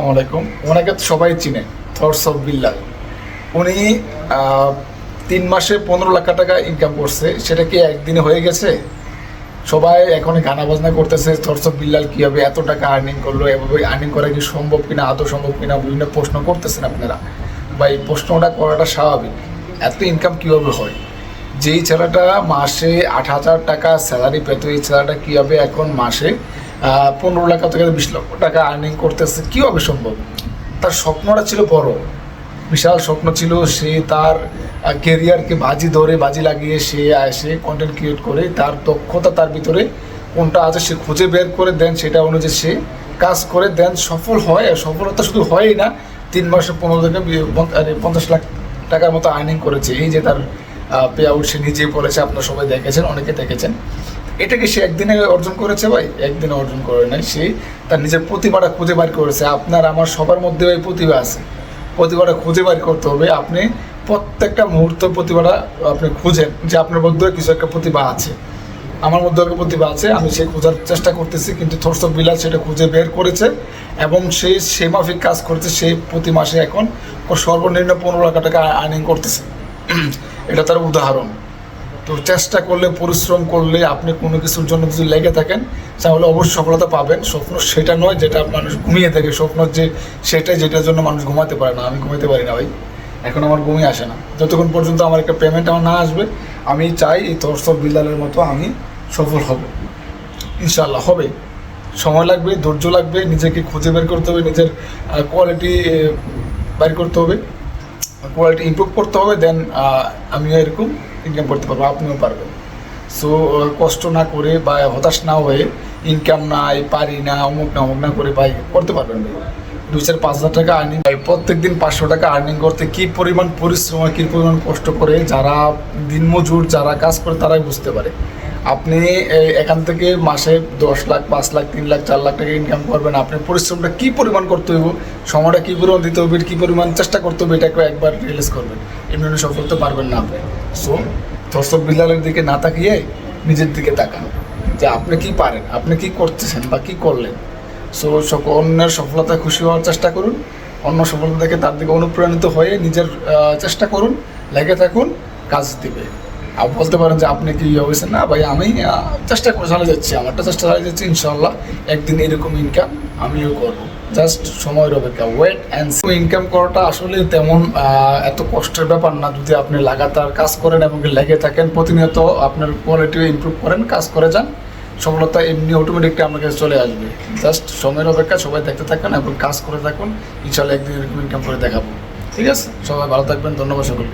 আসসালামু আলাইকুম। ওনাকে সবাই চিনে থটস অফ বিল্লাল উনি তিন মাসে পনেরো লাখ টাকা ইনকাম করছে। সেটা কি একদিনে হয়ে গেছে? সবাই এখন গানা বাজনা করতেছে থটস অফ বিল্লাল কীভাবে এত টাকা আর্নিং করল, এভাবে আর্নিং করা কি সম্ভব কিনা, আদৌ সম্ভব কিনা, বিভিন্ন প্রশ্ন করতেছেন আপনারা। বা এই প্রশ্নটা করাটা স্বাভাবিক। এত ইনকাম কীভাবে হয়? যেই ছেলেটা মাসে আট হাজার টাকা স্যালারি পেত, এই ছেলেটা কীভাবে এখন মাসে পনেরো লাখ থেকে বিশ লক্ষ টাকা আর্নিং করতেছে। কীভাবে সম্ভব? তার স্বপ্নটা ছিল বড়। বিশাল স্বপ্ন ছিল সে তার কেরিয়ারকে বাজি ধরে, বাজি লাগিয়ে সে আসে কন্টেন্ট ক্রিয়েট করে, তার দক্ষতা তার ভিতরে কোনটা আছে সে খুঁজে বের করে দেন, সেটা অনুযায়ী সে কাজ করে দেন, সফল হয়। আর সফলতা শুধু হয়ই না, তিন মাসে পনেরো থেকে পঞ্চাশ লাখ টাকার মতো আর্নিং করেছে। এই যে তার পে আউট সে নিজেই বলেছে, আপনারা সবাই দেখেছেন, অনেকে দেখেছেন। এটা কি সে একদিনে অর্জন করেছে ভাই? একদিনে অর্জন করে নাই সে। তার নিজের প্রতিভাটা খুঁজে বার করেছে। আপনার, আমার সবার মধ্যে ওই প্রতিভা আছে। প্রতিভাটা খুঁজে বার করতে হবে। আপনি প্রত্যেকটা মুহূর্ত প্রতিভাটা আপনি খুঁজেন যে আপনার মধ্যে কিছু একটা প্রতিভা আছে। আমার মধ্যে একটা প্রতিভা আছে, আমি সেই খোঁজার চেষ্টা করতেছি, কিন্তু থরস বিলাস সেটা খুঁজে বের করেছে এবং সেই সে মাফিক কাজ করছে, সে প্রতি মাসে এখন সর্বনিম্ন পনেরো লাখ টাকা আর্নিং করতেছে। এটা তার উদাহরণ। তো চেষ্টা করলে, পরিশ্রম করলে আপনি কোনো কিছুর জন্য যদি লেগে থাকেন, তাহলে অবশ্যই সফলতা পাবেন। স্বপ্ন সেটা নয় যেটা মানুষ ঘুমিয়ে থাকে, স্বপ্ন যে সেটাই যেটার জন্য মানুষ ঘুমাতে পারে না। আমি ঘুমাতে পারি না ভাই। এখন আমার ঘুমিয়ে আসে না। যতক্ষণ পর্যন্ত আমার একটা পেমেন্ট আমার না আসবে, আমি চাই এই তরসব বিল্লালের মতো আমি সফল হব। ইনশাল্লাহ হবে। সময় লাগবে, ধৈর্য লাগবে, নিজেকে খুঁজে বের করতে হবে, নিজের কোয়ালিটি বের করতে হবে। কোয়ালিটি ইমপ্রুভ করতে হবে দেন আমিও এরকম ইনকাম করতে পারব, আপনিও পারবেন। সো কষ্ট না করে বা হতাশ না হয়ে ইনকাম নাই, পারি না, অমুক না অমুক না করে ভাই করতে পারবেন ভাই। চার পাঁচ হাজার টাকা আর্নিং প্রত্যেক দিন পাঁচশো টাকা আর্নিং করতে কী পরিমাণ পরিশ্রম, কী পরিমাণ কষ্ট করে যারা দিনমজুর, যারা কাজ করে তারাই বুঝতে পারে। আপনি এখান থেকে মাসে দশ লাখ, পাঁচ লাখ, তিন লাখ, চার লাখ টাকা ইনকাম করবেন। আপনি পরিশ্রমটা কী পরিমাণ করতে হইব, সময়টা কী পরিমাণ দিতে হবে কী পরিমাণ চেষ্টা করতে হবে এটাকে একবার রিলিজ করবেন। এমনি সফল তো পারবেন না আপনি। সো দর্শক বিল্লালের দিকে না তাকিয়ে নিজের দিকে তাকান। যে আপনি কি পারেন, আপনি কি করতেছেন বা কি করলেন? সো সকল অন্যের সফলতায় খুশি হওয়ার চেষ্টা করুন। অন্য সফলতা দেখে তার দিকে অনুপ্রাণিত হয়ে নিজের চেষ্টা করুন। লেগে থাকুন, কাজ দিবে। আর বলতে পারেন যে আপনি কি হয়েছেন? না ভাই, আমি চেষ্টা করে চালিয়ে যাচ্ছি, আমারটা চেষ্টা চালিয়ে যাচ্ছি ইনশাল্লাহ একদিন এরকম ইনকাম আমিও করব। জাস্ট সময়ের অপেক্ষা ওয়েট অ্যান্ড ইনকাম করাটা আসলে তেমন এত কষ্টের ব্যাপার না। যদি আপনি লাগাতার কাজ করেন এবং লেগে থাকেন, প্রতিনিয়ত আপনার কোয়ালিটি ইমপ্রুভ করেন, কাজ করে যান, সফলতা এমনি অটোমেটিকলি আপনার কাছে চলে আসবে। জাস্ট সময়ের অপেক্ষা, সবাই দেখতে থাকুন এবং কাজ করে থাকুন ইনশাল্লাহ একদিন ইনকাম করে দেখাবো। ঠিক আছে? সবাই ভালো থাকবেন, ধন্যবাদ সকলকে।